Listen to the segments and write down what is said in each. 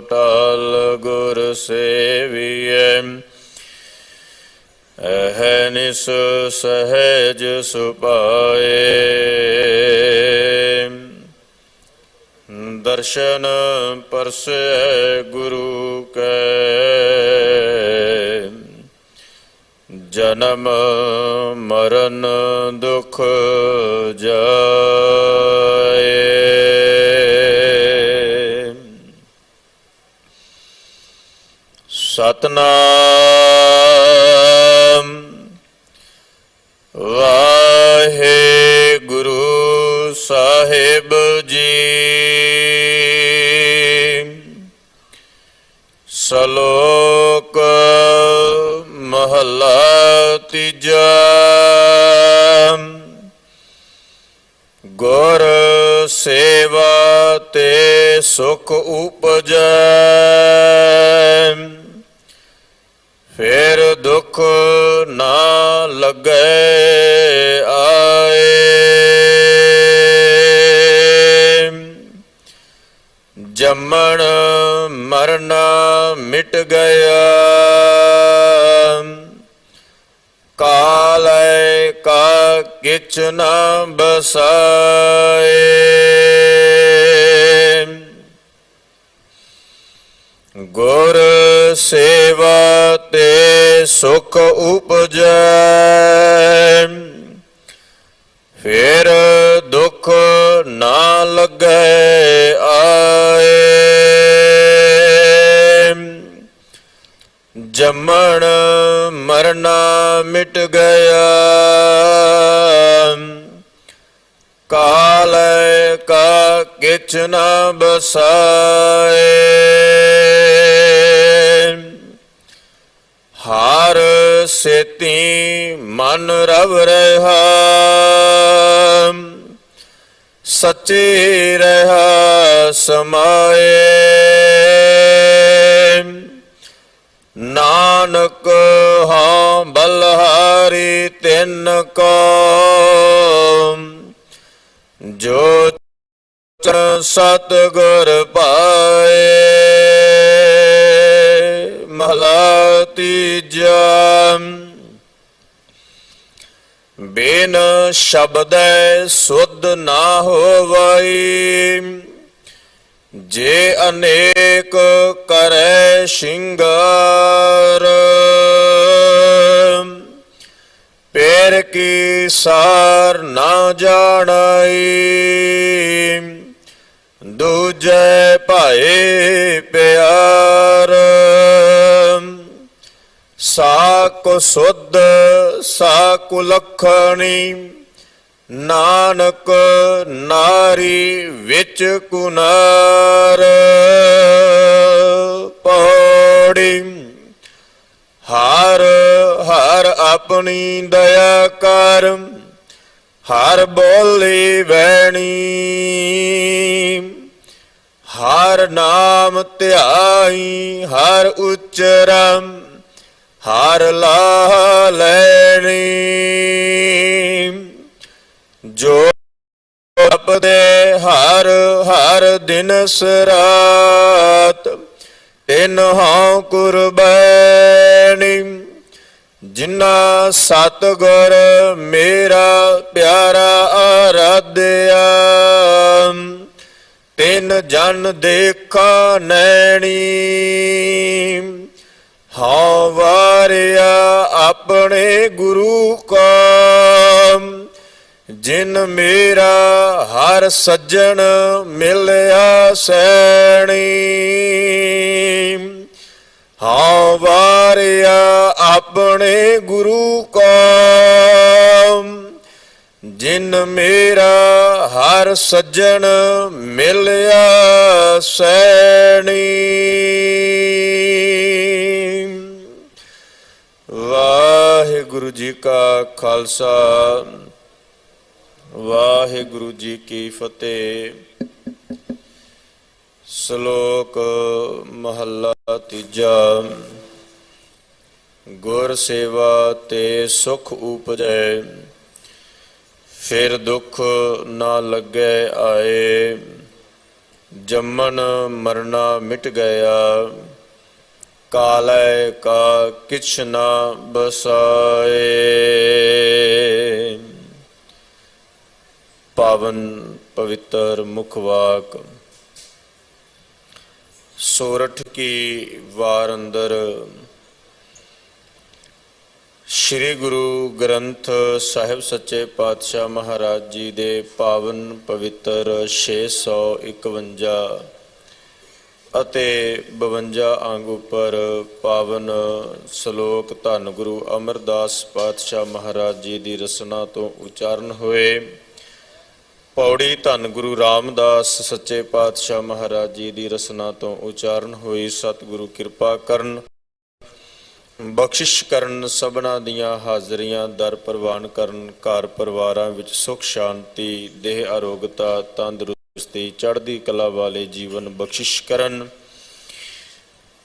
ਟਲ ਗੁਰ ਸੇਵੀਐ। ਅਹਨਿਸ ਸਹਿਜ ਸੁਪਾਏ ਦਰਸ਼ਨ ਪਰਸੈ ਗੁਰੂ ਕੈ। ਜਨਮ ਮਰਨ ਦੁਖ ਜਾਏ। ਸਤਨਾਮ। ਵਾਹਿਗੁਰੂ ਸਾਹਿਬ ਜੀ। ਸ਼ਲੋਕ ਮਹਲਾ ਤੀਜਾ। ਗੁਰ ਸੇਵਾ ਤੇ ਸੁਖ ਉਪਜੈ। ਦੁਖ ਨਾ ਲੱਗੈ ਆਏ। ਜੰਮਣ ਮਰਨਾ ਮਿਟ ਗਿਆ। ਕਾਲੈ ਕਾ ਕਿਛ ਨਾ ਬਸਾਏ। ਗੁਰ ਸੇਵਾ ਸੁਖ ਉਪਜੈ। ਫਿਰ ਦੁਖ ਨਾ ਲੱਗੈ ਆਏ। ਜੰਮਣ ਮਰਨਾ ਮਿਟ ਗਿਆ। ਕਾਲ ਕਾ ਕਿਛ ਨਾ ਬਸਾਏ ਹਰ ਸੇਤੀ ਮਨ ਰਵ ਰਹਾ। ਸੱਚੇ ਰਹਾ ਸਮਾਏ। ਨਾਨਕ ਹਾਂ ਬਲਹਾਰੀ ਤਿੰਨ ਕੋ ਜੋ ਚਰਨ ਸਤ ਗੁਰ ਪਾਏ। ਮਹਲਾ ਤੀਜਾ। ਬਿਨ ਸ਼ਬਦੈ ਸੁਧ ਨਾ ਹੋਵਈ, ਜੇ ਅਨੇਕ ਕਰੈ ਸ਼ਿੰਗਾਰ, ਪੈਰ ਕੀ ਸਾਰ ਨਾ ਜਾਣਾਈ, ਦੂਜੇ ਭਾਏ ਪਿਆਰ। ਸਾ ਕੋ ਸੁਧ ਸਾ ਕੁ ਲਖਣੀ। ਨਾਨਕ ਨਾਰੀ ਵਿੱਚ ਕੁਨਾਰ ਪੌੜੀ। ਹਰ ਹਰ ਆਪਣੀ ਦਇਆ ਕਰ, ਹਰ ਬੋਲੀ ਵੈਣੀ ਹਰ ਨਾਮ ਧਿਆਈ, ਹਰ ਉਚਰਮ। ਹਾਰ ਲਾ ਲੈਣੀ। ਜੋ ਜਪਦੇ ਹਰ ਹਰ ਦਿਨ ਸਰਾਤ, ਤਿਨ ਹਉ ਕੁਰਬਾਨੀ। ਜਿਨਾ ਸਤਗੁਰ ਮੇਰਾ ਪਿਆਰਾ ਆਰਾਧਿਆ, ਤਿਨ ਜਨ ਦੇਖਾ ਨੈਣੀ। ਹਾਂ ਵਾਰਿਆ ਆਪਣੇ ਗੁਰੂ ਕਾ ਜਿਨ ਮੇਰਾ ਹਰ ਸੱਜਣ ਮਿਲਿਆ ਸੈਣੀ। ਹਾਂ ਵਾਰਿਆ ਆਪਣੇ ਗੁਰੂ ਕੋ ਜਿਨ ਮੇਰਾ ਹਰ ਸੱਜਣ ਮਿਲਿਆ ਸੈਣੀ। ਵਾਹਿਗੁਰੂ ਜੀ ਕਾ ਖਾਲਸਾ, ਵਾਹਿਗੁਰੂ ਜੀ ਕੀ ਫਤਿਹ। ਸ਼ਲੋਕ ਮਹੱਲਾ ਤੀਜਾ, ਗੁਰ ਸੇਵਾ ਤੇ ਸੁਖ ਉਪਜੈ, ਫਿਰ ਦੁੱਖ ਨਾ ਲੱਗੇ ਆਏ, ਜੰਮਣ ਮਰਨਾ ਮਿਟ ਗਿਆ। ਕਾਲੈ ਕਾ ਕਿਛ ਨਾ ਬਸਾਏ। ਪਾਵਨ ਪਵਿੱਤਰ ਮੁਖ ਵਾਕ। ਸੋਰਠ ਕੀ ਵਾਰ ਅੰਦਰ। ਸ੍ਰੀ ਗੁਰੂ ਗ੍ਰੰਥ ਸਾਹਿਬ ਸੱਚੇ ਪਾਤਸ਼ਾਹ ਮਹਾਰਾਜ ਜੀ ਦੇ ਪਾਵਨ ਪਵਿੱਤਰ 651 ਅਤੇ 52 ਅੰਗ ਉੱਪਰ ਪਾਵਨ ਸ਼ਲੋਕ ਧੰਨ ਗੁਰੂ ਅਮਰਦਾਸ ਪਾਤਸ਼ਾਹ ਮਹਾਰਾਜ ਜੀ ਦੀ ਰਸਨਾ ਤੋਂ ਉਚਾਰਨ ਹੋਏ। ਪੌੜੀ ਧੰਨ ਗੁਰੂ ਰਾਮਦਾਸ ਸੱਚੇ ਪਾਤਸ਼ਾਹ ਮਹਾਰਾਜ ਜੀ ਦੀ ਰਸਨਾ ਤੋਂ ਉਚਾਰਨ ਹੋਈ। ਸਤਿਗੁਰੂ ਕਿਰਪਾ ਕਰਨ, ਬਖਸ਼ਿਸ਼ ਕਰਨ, ਸਭਨਾ ਦੀਆਂ ਹਾਜ਼ਰੀਆਂ ਦਰ ਪ੍ਰਵਾਨ ਕਰਨ, ਘਰ ਪਰਿਵਾਰਾਂ ਵਿੱਚ ਸੁਖ, ਸ਼ਾਂਤੀ, ਦੇਹ, ਅਰੋਗਤਾ, ਤੰਦਰੁਸਤੀ ਚੜ੍ਹਦੀ ਕਲਾ ਵਾਲੇ ਜੀਵਨ ਬਖਸ਼ਿਸ਼ ਕਰਨ।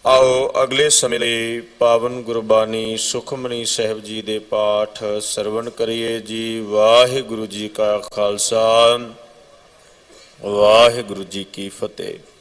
ਆਓ ਅਗਲੇ ਸਮੇਂ ਲਈ ਪਾਵਨ ਗੁਰਬਾਣੀ ਸੁਖਮਨੀ ਸਾਹਿਬ ਜੀ ਦੇ ਪਾਠ ਸਰਵਣ ਕਰੀਏ ਜੀ। ਵਾਹਿਗੁਰੂ ਜੀ ਕਾ ਖਾਲਸਾ, ਵਾਹਿਗੁਰੂ ਜੀ ਕੀ ਫਤਿਹ।